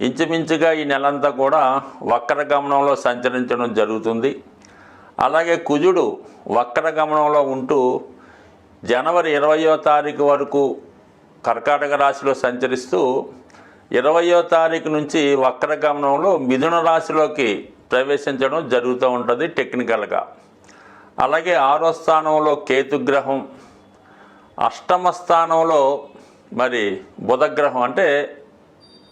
ఇంచుమించుగా ఈ నెలంతా కూడా వక్ర గమనంలో సంచరించడం జరుగుతుంది. అలాగే కుజుడు వక్ర గమనంలో ఉంటూ జనవరి ఇరవయో తారీఖు వరకు కర్కాటక రాశిలో సంచరిస్తూ ఇరవయో తారీఖు నుంచి వక్ర గమనంలో మిథున రాశిలోకి ప్రవేశించడం జరుగుతూ ఉంటుంది టెక్నికల్గా. అలాగే ఆరో స్థానంలో కేతుగ్రహం అష్టమ స్థానంలో మరి బుధగ్రహం అంటే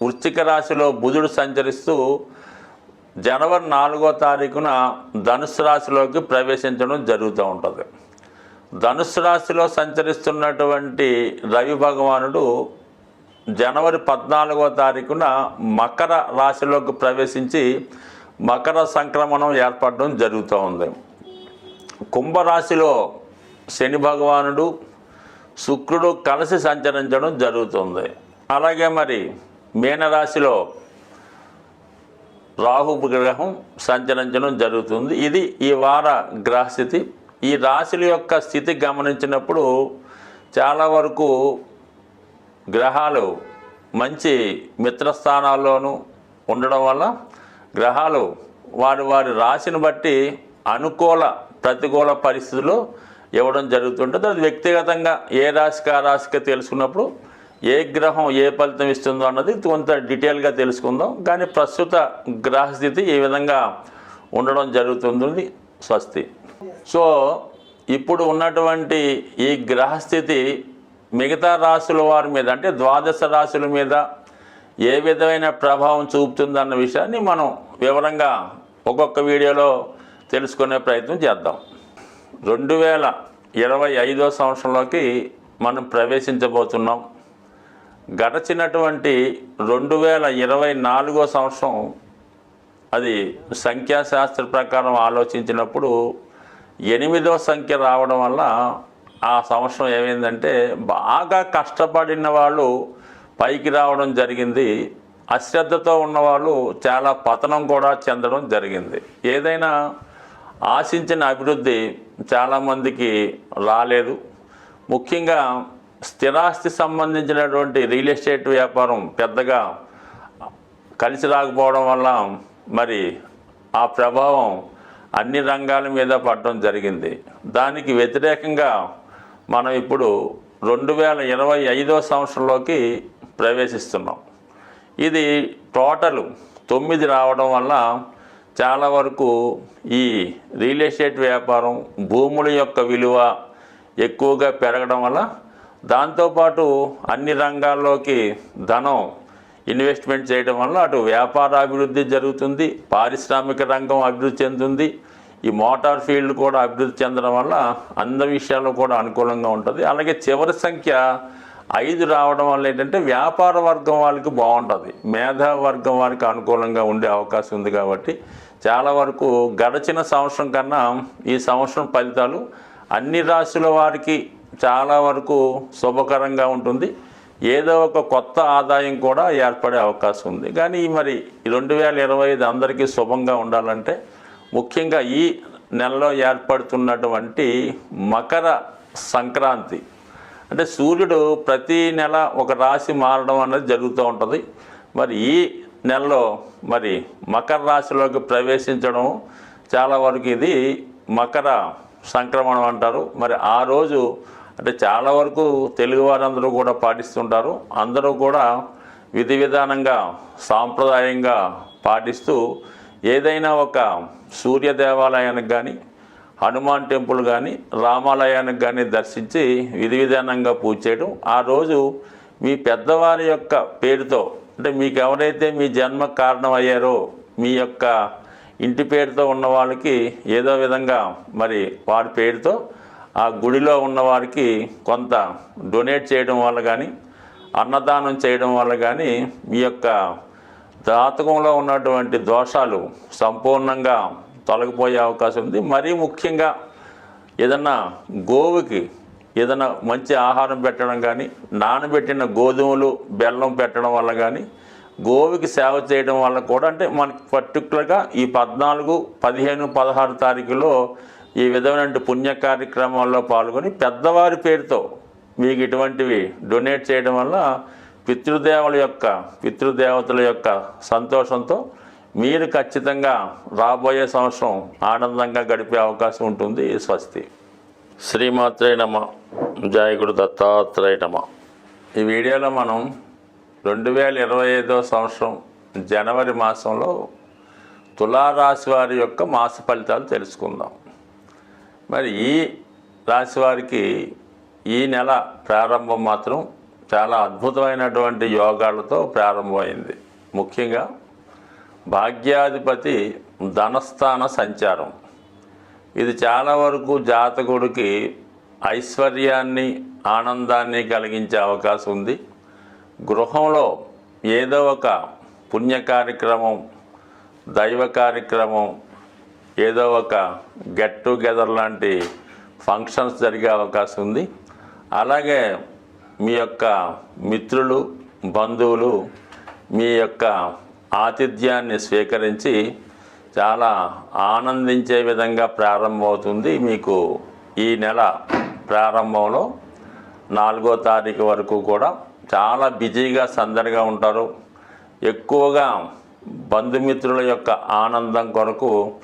వృశ్చిక రాశిలో బుధుడు సంచరిస్తూ జనవరి నాలుగో తారీఖున ధనుసు రాశిలోకి ప్రవేశించడం జరుగుతూ ఉంటుంది. ధనుసు రాశిలో సంచరిస్తున్నటువంటి రవి భగవానుడు జనవరి పద్నాలుగో తారీఖున మకర రాశిలోకి ప్రవేశించి మకర సంక్రమణం ఏర్పడడం జరుగుతూ ఉంది. కుంభరాశిలో శని భగవానుడు శుక్రుడు కలిసి సంచరించడం జరుగుతుంది. అలాగే మరి మీనరాశిలో రాహు గ్రహం సంచరించడం జరుగుతుంది. ఇది ఈ వార గ్రహస్థితి. ఈ రాశుల యొక్క స్థితి గమనించినప్పుడు చాలా వరకు గ్రహాలు మంచి మిత్రస్థానాల్లోనూ ఉండడం వల్ల గ్రహాలు వారి వారి రాశిని బట్టి అనుకూల ప్రతికూల పరిస్థితులు ఇవ్వడం జరుగుతుంటుంది. అది వ్యక్తిగతంగా ఏ రాశికి ఆ రాశికి తెలుసుకున్నప్పుడు ఏ గ్రహం ఏ ఫలితం ఇస్తుందో అన్నది కొంత డీటెయిల్గా తెలుసుకుందాం. కానీ ప్రస్తుత గ్రహస్థితి ఈ విధంగా ఉండడం జరుగుతుంది? స్వస్తి. సో ఇప్పుడు ఉన్నటువంటి ఈ గ్రహస్థితి మిగతా రాశుల వారి మీద అంటే ద్వాదశ రాశుల మీద ఏ విధమైన ప్రభావం చూపుతుందన్న విషయాన్ని మనం వివరంగా ఒక్కొక్క వీడియోలో తెలుసుకునే ప్రయత్నం చేద్దాం. రెండు వేల ఇరవై ఐదో సంవత్సరంలోకి మనం ప్రవేశించబోతున్నాం. గడచినటువంటి రెండు వేల ఇరవై నాలుగో సంవత్సరం అది సంఖ్యాశాస్త్ర ప్రకారం ఆలోచించినప్పుడు ఎనిమిదో సంఖ్య రావడం వల్ల ఆ సంవత్సరం ఏమైందంటే బాగా కష్టపడిన వాళ్ళు పైకి రావడం జరిగింది. అశ్రద్ధతో ఉన్నవాళ్ళు చాలా పతనం కూడా చెందడం జరిగింది. ఏదైనా ఆశించిన అభివృద్ధి చాలామందికి రాలేదు. ముఖ్యంగా స్థిరాస్తి సంబంధించినటువంటి రియల్ ఎస్టేట్ వ్యాపారం పెద్దగా కలిసి రాకపోవడం వల్ల మరి ఆ ప్రభావం అన్ని రంగాల మీద పడడం జరిగింది. దానికి వ్యతిరేకంగా మనం ఇప్పుడు రెండు వేల ఇరవై ఐదో సంవత్సరంలోకి ప్రవేశిస్తున్నాం. ఇది టోటల్ తొమ్మిది రావడం వల్ల చాలా వరకు ఈ రియల్ ఎస్టేట్ వ్యాపారం భూముల యొక్క విలువ ఎక్కువగా పెరగడం వల్ల దాంతోపాటు అన్ని రంగాల్లోకి ధనం ఇన్వెస్ట్మెంట్ చేయడం వల్ల అటు వ్యాపార అభివృద్ధి జరుగుతుంది పారిశ్రామిక రంగం అభివృద్ధి చెందుతుంది ఈ మోటార్ ఫీల్డ్ కూడా అభివృద్ధి చెందడం వల్ల అందరి విషయాల్లో కూడా అనుకూలంగా ఉంటుంది. అలాగే చివరి సంఖ్య ఐదు రావడం వల్ల ఏంటంటే వ్యాపార వర్గం వాళ్ళకి బాగుంటుంది. మేధా వర్గం వారికి అనుకూలంగా ఉండే అవకాశం ఉంది కాబట్టి చాలా వరకు గడచిన సంవత్సరం కన్నా ఈ సంవత్సరం ఫలితాలు అన్ని రాశుల వారికి చాలా వరకు శుభకరంగా ఉంటుంది. ఏదో ఒక కొత్త ఆదాయం కూడా ఏర్పడే అవకాశం ఉంది. కానీ మరి రెండు వేల ఇరవై ఐదు అందరికీ శుభంగా ఉండాలంటే ముఖ్యంగా ఈ నెలలో ఏర్పడుతున్నటువంటి మకర సంక్రాంతి. అంటే సూర్యుడు ప్రతి నెల ఒక రాశి మారడం అనేది జరుగుతూ ఉంటుంది. మరి ఈ నెలలో మరి మకర రాశిలోకి ప్రవేశించడం చాలా వరకు ఇది మకర సంక్రమణం అంటారు. మరి ఆ రోజు అంటే చాలా వరకు తెలుగు వారందరూ కూడా పాటిస్తుంటారు. అందరూ కూడా విధి విధానంగా సాంప్రదాయంగా పాటిస్తూ ఏదైనా ఒక సూర్య దేవాలయానికి కానీ హనుమాన్ టెంపుల్ కానీ రామాలయానికి కానీ దర్శించి విధి విధానంగా పూజ చేయడం. ఆ రోజు మీ పెద్దవారి యొక్క పేరుతో అంటే మీకు ఎవరైతే మీ జన్మ కారణం అయ్యారో మీ యొక్క ఇంటి పేరుతో ఉన్న వాళ్ళకి ఏదో విధంగా మరి వారి పేరుతో ఆ గుడిలో ఉన్నవారికి కొంత డొనేట్ చేయడం వల్ల కానీ అన్నదానం చేయడం వల్ల కానీ మీ యొక్క జాతకంలో ఉన్నటువంటి దోషాలు సంపూర్ణంగా తొలగిపోయే అవకాశం ఉంది. మరీ ముఖ్యంగా ఏదన్నా గోవుకి ఏదైనా మంచి ఆహారం పెట్టడం కానీ నానబెట్టిన గోధుమలు బెల్లం పెట్టడం వల్ల కానీ గోవుకి సేవ చేయడం వల్ల కూడా అంటే మనకి పర్టికులర్గా ఈ పద్నాలుగు పదిహేను పదహారు తారీఖులో ఈ విధమైన పుణ్య కార్యక్రమాల్లో పాల్గొని పెద్దవారి పేరుతో మీకు ఇటువంటివి డొనేట్ చేయడం వల్ల పితృదేవుల యొక్క పితృదేవతల యొక్క సంతోషంతో మీరు ఖచ్చితంగా రాబోయే సంవత్సరం ఆనందంగా గడిపే అవకాశం ఉంటుంది. స్వస్తి. శ్రీమాత్రే నమ. జయగురు దత్తాత్రేయ నమ. ఈ వీడియోలో మనం రెండు వేల ఇరవై ఐదో సంవత్సరం జనవరి మాసంలో తులారాశి వారి యొక్క మాస ఫలితాలు తెలుసుకుందాం. మరి ఈ రాశి వారికి ఈ నెల ప్రారంభం మాత్రం చాలా అద్భుతమైనటువంటి యోగాలతో ప్రారంభమైంది. ముఖ్యంగా భాగ్యాధిపతి ధనస్థాన సంచారం. ఇది చాలా వరకు జాతకుడికి ఐశ్వర్యాన్ని ఆనందాన్ని కలిగించే అవకాశం ఉంది. గృహంలో ఏదో ఒక పుణ్య కార్యక్రమం దైవ కార్యక్రమం ఏదో ఒక గెట్ టుగెదర్ లాంటి ఫంక్షన్స్ జరిగే అవకాశం ఉంది. అలాగే మీ యొక్క మిత్రులు బంధువులు మీ యొక్క ఆతిథ్యాన్ని స్వీకరించి చాలా ఆనందించే విధంగా ప్రారంభమవుతుంది. మీకు ఈ నెల ప్రారంభంలో నాలుగో తారీఖు వరకు కూడా చాలా బిజీగా సందడిగా ఉంటారు. ఎక్కువగా బంధుమిత్రుల యొక్క ఆనందం కొరకు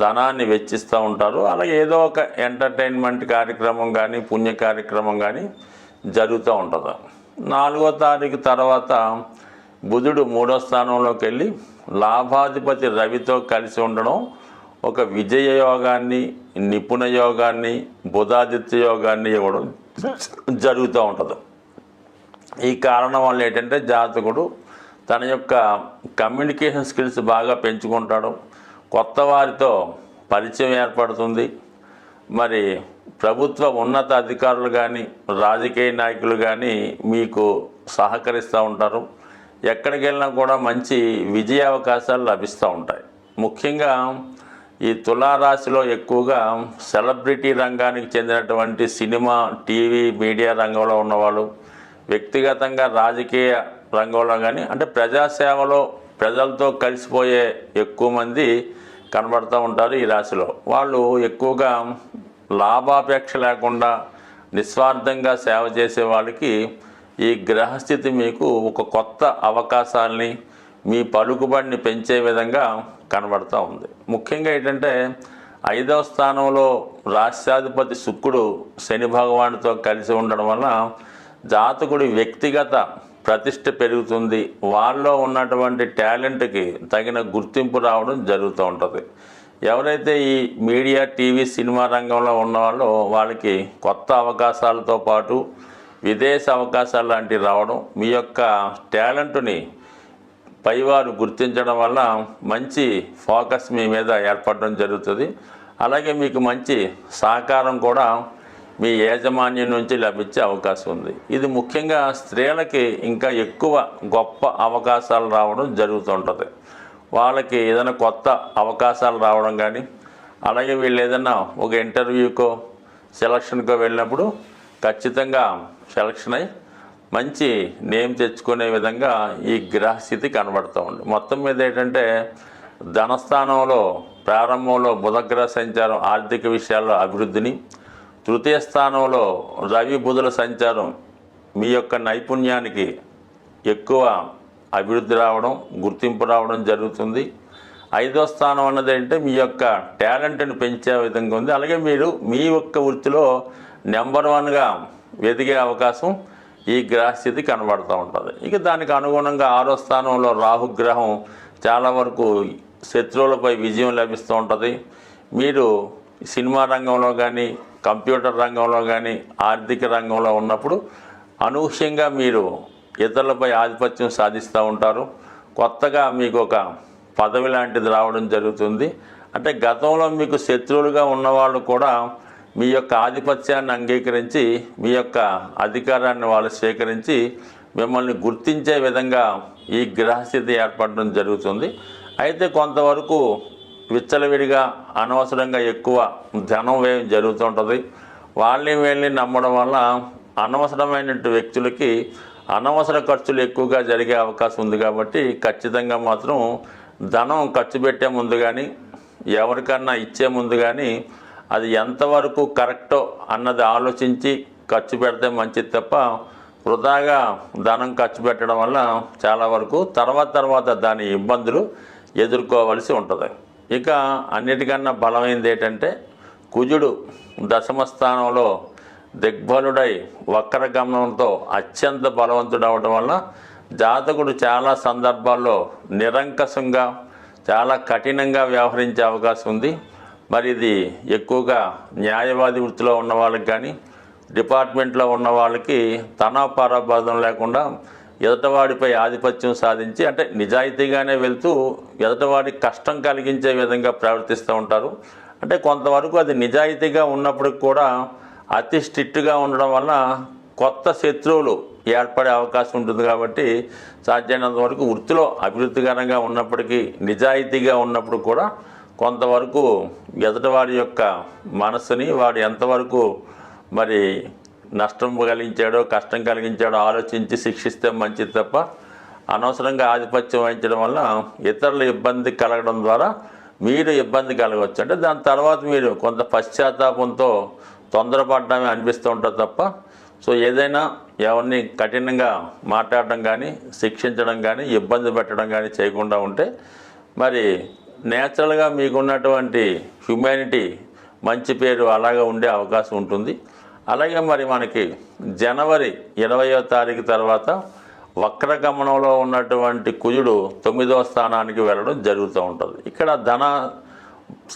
ధనాన్ని వెచ్చిస్తూ ఉంటారు. అలాగే ఏదో ఒక ఎంటర్టైన్మెంట్ కార్యక్రమం కానీ పుణ్య కార్యక్రమం కానీ జరుగుతూ ఉంటుంది. నాలుగో తారీఖు తర్వాత బుధుడు మూడో స్థానంలోకి వెళ్ళి లాభాధిపతి రవితో కలిసి ఉండడం ఒక విజయ యోగాన్ని నిపుణ యోగాన్ని బుధాదిత్య యోగాన్ని ఇవ్వడం జరుగుతూ ఉంటుంది. ఈ కారణం వల్ల ఏంటంటే జాతకుడు తన యొక్క కమ్యూనికేషన్ స్కిల్స్ బాగా పెంచుకుంటాడు. కొత్త వారితో పరిచయం ఏర్పడుతుంది. మరి ప్రభుత్వ ఉన్నత అధికారులు కానీ రాజకీయ నాయకులు కానీ మీకు సహకరిస్తూ ఉంటారు. ఎక్కడికి వెళ్ళినా కూడా మంచి విజయ అవకాశాలు లభిస్తూ ఉంటాయి. ముఖ్యంగా ఈ తులారాశిలో ఎక్కువగా సెలబ్రిటీ రంగానికి చెందినటువంటి సినిమా టీవీ మీడియా రంగంలో ఉన్నవాళ్ళు వ్యక్తిగతంగా రాజకీయ రంగంలో కానీ అంటే ప్రజాసేవలో ప్రజలతో కలిసిపోయే ఎక్కువ మంది కనబడుతూ ఉంటారు ఈ రాశిలో. వాళ్ళు ఎక్కువగా లాభాపేక్ష లేకుండా నిస్వార్థంగా సేవ చేసే వాళ్ళకి ఈ గ్రహస్థితి మీకు ఒక కొత్త అవకాశాలని మీ పలుకుబడిని పెంచే విధంగా కనబడుతూ ఉంది. ముఖ్యంగా ఏంటంటే ఐదవ స్థానంలో రాష్ట్రాధిపతి శుక్రుడు శని భగవానుడితో కలిసి ఉండడం వల్ల జాతకుడి వ్యక్తిగత ప్రతిష్ట పెరుగుతుంది. వాళ్ళలో ఉన్నటువంటి టాలెంట్కి తగిన గుర్తింపు రావడం జరుగుతూ ఉంటుంది. ఎవరైతే ఈ మీడియా టీవీ సినిమా రంగంలో ఉన్నవాళ్ళు వాళ్ళకి కొత్త అవకాశాలతో పాటు విదేశ అవకాశాలు లాంటివి రావడం మీ యొక్క టాలెంట్ని పైవారు గుర్తించడం వల్ల మంచి ఫోకస్ మీ మీద ఏర్పడడం జరుగుతుంది. అలాగే మీకు మంచి సహకారం కూడా మీ యాజమాన్యం నుంచి లభించే అవకాశం ఉంది. ఇది ముఖ్యంగా స్త్రీలకి ఇంకా ఎక్కువ గొప్ప అవకాశాలు రావడం జరుగుతుంటుంది. వాళ్ళకి ఏదైనా కొత్త అవకాశాలు రావడం కానీ అలాగే వీళ్ళు ఏదైనా ఒక ఇంటర్వ్యూకో సెలక్షన్కో వెళ్ళినప్పుడు ఖచ్చితంగా సెలక్షన్ అయి మంచి నేమ్ తెచ్చుకునే విధంగా ఈ గ్రహస్థితి కనబడుతూ ఉంది. మొత్తం మీద ఏంటంటే ధనస్థానంలో ప్రారంభంలో బుధగ్రహ సంచారం ఆర్థిక విషయాల్లో అభివృద్ధిని తృతీయ స్థానంలో రవి బుధుల సంచారం మీ యొక్క నైపుణ్యానికి ఎక్కువ అభివృద్ధి రావడం గుర్తింపు రావడం జరుగుతుంది. ఐదో స్థానం అన్నది అంటే మీ యొక్క టాలెంట్ని పెంచే విధంగా ఉంది. అలాగే మీరు మీ యొక్క వృత్తిలో నెంబర్ వన్గా ఎదిగే అవకాశం ఈ గ్రహస్థితి కనబడుతూ ఉంటుంది. ఇక దానికి అనుగుణంగా ఆరో స్థానంలో రాహుగ్రహం చాలా వరకు శత్రువులపై విజయం లభిస్తూ ఉంటుంది. మీరు సినిమా రంగంలో కానీ కంప్యూటర్ రంగంలో కానీ ఆర్థిక రంగంలో ఉన్నప్పుడు అనూహ్యంగా మీరు ఇతరులపై ఆధిపత్యం సాధిస్తూ ఉంటారు. కొత్తగా మీకు ఒక పదవి లాంటిది రావడం జరుగుతుంది. అంటే గతంలో మీకు శత్రువులుగా ఉన్నవాళ్ళు కూడా మీ యొక్క ఆధిపత్యాన్ని అంగీకరించి మీ యొక్క అధికారాన్ని వాళ్ళు స్వీకరించి మిమ్మల్ని గుర్తించే విధంగా ఈ గ్రహస్థితి ఏర్పడడం జరుగుతుంది. అయితే కొంతవరకు విచ్చలవిడిగా అనవసరంగా ఎక్కువ ధనం వ్యయం జరుగుతుంటుంది. వాళ్ళని వీళ్ళని నమ్మడం వల్ల అనవసరమైన వ్యక్తులకి అనవసర ఖర్చులు ఎక్కువగా జరిగే అవకాశం ఉంది కాబట్టి ఖచ్చితంగా మాత్రం ధనం ఖర్చు పెట్టే ముందు కానీ ఎవరికన్నా ఇచ్చే ముందు కానీ అది ఎంతవరకు కరెక్టో అన్నది ఆలోచించి ఖర్చు పెడితే మంచిది తప్ప వృధాగా ధనం ఖర్చు పెట్టడం వల్ల చాలా వరకు తర్వాత తర్వాత దాని ఇబ్బందులు ఎదుర్కోవలసి ఉంటుంది. ఇక అన్నిటికన్నా బలమైనది ఏంటంటే కుజుడు దశమ స్థానంలో దిగ్బలుడై వక్ర గమనంతో అత్యంత బలవంతుడు అవడం వల్ల జాతకుడు చాలా సందర్భాల్లో నిరంకసంగా చాలా కఠినంగా వ్యవహరించే అవకాశం ఉంది. మరి ఇది ఎక్కువగా న్యాయవాది వృత్తిలో ఉన్న వాళ్ళకి కానీ డిపార్ట్మెంట్లో ఉన్న వాళ్ళకి తన పరాబాధం లేకుండా ఎదటవాడిపై ఆధిపత్యం సాధించి అంటే నిజాయితీగానే వెళ్తూ ఎదటవాడికి కష్టం కలిగించే విధంగా ప్రవర్తిస్తూ ఉంటారు. అంటే కొంతవరకు అది నిజాయితీగా ఉన్నప్పటికి కూడా అతి స్ట్రిక్ట్గా ఉండడం వలన కొత్త శత్రువులు ఏర్పడే అవకాశం ఉంటుంది కాబట్టి సాధ్యమైనంత వరకు వృత్తిలో అభివృద్ధికరంగా ఉన్నప్పటికీ నిజాయితీగా ఉన్నప్పుడు కూడా కొంతవరకు ఎదటివాడి యొక్క మనస్సుని వాడు ఎంతవరకు మరి నష్టం కలిగించాడో కష్టం కలిగించాడో ఆలోచించి శిక్షిస్తే మంచిది తప్ప అనవసరంగా ఆధిపత్యం వహించడం వల్ల ఇతరుల ఇబ్బంది కలగడం ద్వారా మీరు ఇబ్బంది కలగవచ్చు. అంటే దాని తర్వాత మీరు కొంత పశ్చాత్తాపంతో తొందరపడడమే అనిపిస్తూ ఉంటుంది తప్ప సో ఏదైనా ఎవరిని కఠినంగా మాట్లాడడం కానీ శిక్షించడం కానీ ఇబ్బంది పెట్టడం కానీ చేయకుండా ఉంటే మరి నేచురల్గా మీకున్నటువంటి హ్యుమానిటీ మంచి పేరు అలాగే ఉండే అవకాశం ఉంటుంది. అలాగే మరి మనకి జనవరి ఇరవయో తారీఖు తర్వాత వక్రగమనంలో ఉన్నటువంటి కుజుడు తొమ్మిదవ స్థానానికి వెళ్ళడం జరుగుతూ ఉంటుంది. ఇక్కడ ధన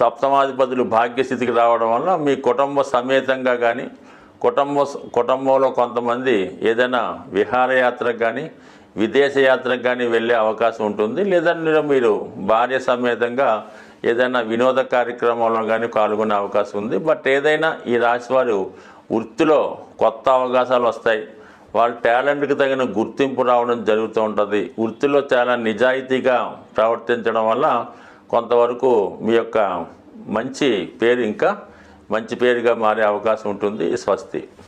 సప్తమాధిపతులు భాగ్యస్థితికి రావడం వల్ల మీ కుటుంబ సమేతంగా కానీ కుటుంబ కుటుంబంలో కొంతమంది ఏదైనా విహారయాత్రకు కానీ విదేశయాత్రకు కానీ వెళ్ళే అవకాశం ఉంటుంది. లేదంటే మీరు భార్య సమేతంగా ఏదైనా వినోద కార్యక్రమంలో కానీ పాల్గొనే అవకాశం ఉంది. బట్ ఏదైనా ఈ రాశి వారు వృత్తిలో కొత్త అవకాశాలు వస్తాయి. వాళ్ళ టాలెంట్కి తగిన గుర్తింపు రావడం జరుగుతూ ఉంటుంది. వృత్తిలో చాలా నిజాయితీగా ప్రవర్తించడం వల్ల కొంతవరకు మీ యొక్క మంచి పేరు ఇంకా మంచి పేరుగా మారే అవకాశం ఉంటుంది. స్వస్తి.